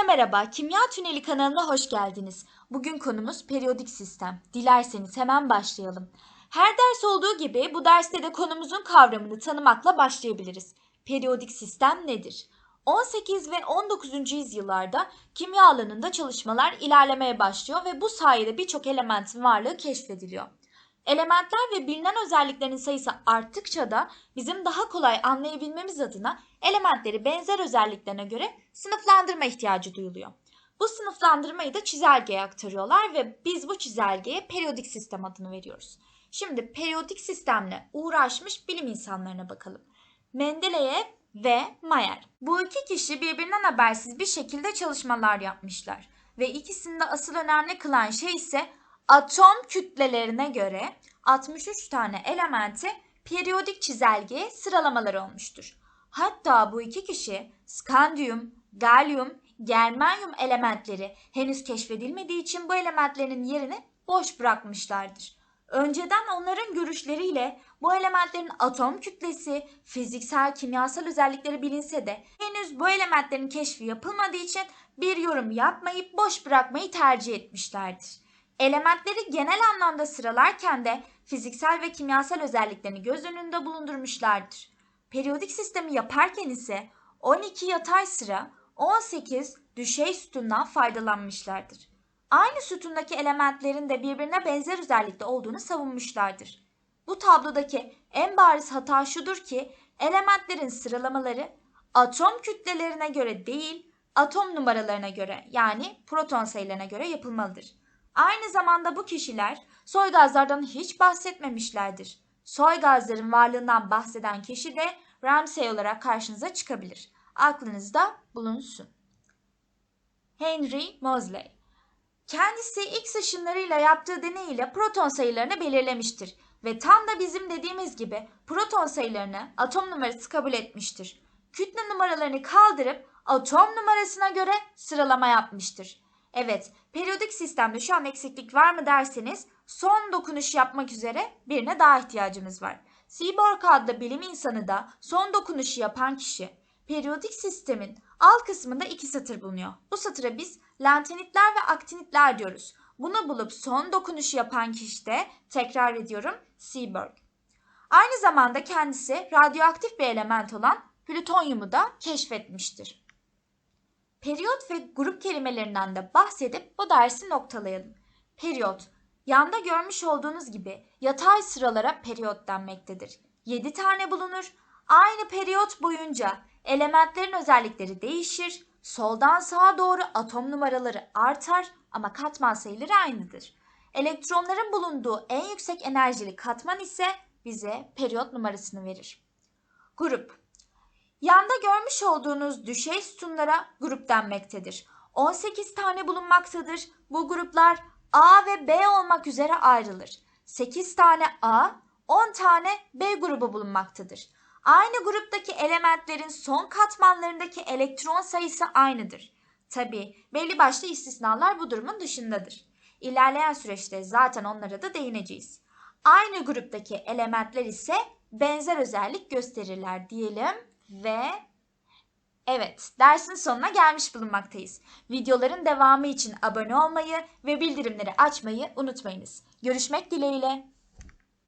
Merhaba, Kimya Tüneli kanalına hoş geldiniz. Bugün konumuz periyodik sistem. Dilerseniz hemen başlayalım. Her ders olduğu gibi bu derste de konumuzun kavramını tanımakla başlayabiliriz. Periyodik sistem nedir? 18 ve 19. yüzyıllarda kimya alanında çalışmalar ilerlemeye başlıyor ve bu sayede birçok elementin varlığı keşfediliyor. Elementler ve bilinen özelliklerin sayısı arttıkça da bizim daha kolay anlayabilmemiz adına elementleri benzer özelliklerine göre sınıflandırma ihtiyacı duyuluyor. Bu sınıflandırmayı da çizelgeye aktarıyorlar ve biz bu çizelgeye periyodik sistem adını veriyoruz. Şimdi periyodik sistemle uğraşmış bilim insanlarına bakalım. Mendeleev ve Mayer. Bu iki kişi birbirinden habersiz bir şekilde çalışmalar yapmışlar. Ve ikisinde asıl önemli kılan şey ise atom kütlelerine göre 63 tane elementi periyodik çizelgeye sıralamalar olmuştur. Hatta bu iki kişi skandiyum, galyum, germanyum elementleri henüz keşfedilmediği için bu elementlerin yerini boş bırakmışlardır. Önceden onların görüşleriyle bu elementlerin atom kütlesi, fiziksel, kimyasal özellikleri bilinse de henüz bu elementlerin keşfi yapılmadığı için bir yorum yapmayıp boş bırakmayı tercih etmişlerdir. Elementleri genel anlamda sıralarken de fiziksel ve kimyasal özelliklerini göz önünde bulundurmuşlardır. Periyodik sistemi yaparken ise 12 yatay sıra, 18 düşey sütundan faydalanmışlardır. Aynı sütundaki elementlerin de birbirine benzer özellikte olduğunu savunmuşlardır. Bu tablodaki en bariz hata şudur ki elementlerin sıralamaları atom kütlelerine göre değil, atom numaralarına göre yani proton sayılarına göre yapılmalıdır. Aynı zamanda bu kişiler soy gazlardan hiç bahsetmemişlerdir. Soy gazların varlığından bahseden kişi de Ramsay olarak karşınıza çıkabilir. Aklınızda bulunsun. Henry Moseley Kendisi X ışınlarıyla yaptığı deney ile proton sayılarını belirlemiştir ve tam da bizim dediğimiz gibi proton sayılarını atom numarası kabul etmiştir. Kütle numaralarını kaldırıp atom numarasına göre sıralama yapmıştır. Evet, periyodik sistemde şu an eksiklik var mı derseniz son dokunuş yapmak üzere birine daha ihtiyacımız var. Seaborg adlı bilim insanı da son dokunuşu yapan kişi. Periyodik sistemin alt kısmında iki satır bulunuyor. Bu satıra biz lantanitler ve aktinitler diyoruz. Bunu bulup son dokunuşu yapan kişi de tekrar ediyorum Seaborg. Aynı zamanda kendisi radyoaktif bir element olan plütonyumu da keşfetmiştir. Periyot ve grup kelimelerinden de bahsedip bu dersi noktalayalım. Periyot, yanda görmüş olduğunuz gibi yatay sıralara periyot denmektedir. 7 tane bulunur. Aynı periyot boyunca elementlerin özellikleri değişir. Soldan sağa doğru atom numaraları artar ama katman sayıları aynıdır. Elektronların bulunduğu en yüksek enerjili katman ise bize periyot numarasını verir. Grup Yanda görmüş olduğunuz düşey sütunlara grup denmektedir. 18 tane bulunmaktadır. Bu gruplar A ve B olmak üzere ayrılır. 8 tane A, 10 tane B grubu bulunmaktadır. Aynı gruptaki elementlerin son katmanlarındaki elektron sayısı aynıdır. Tabi belli başlı istisnalar bu durumun dışındadır. İlerleyen süreçte zaten onlara da değineceğiz. Aynı gruptaki elementler ise benzer özellik gösterirler diyelim ve evet dersin sonuna gelmiş bulunmaktayız. Videoların devamı için abone olmayı ve bildirimleri açmayı unutmayınız. Görüşmek dileğiyle.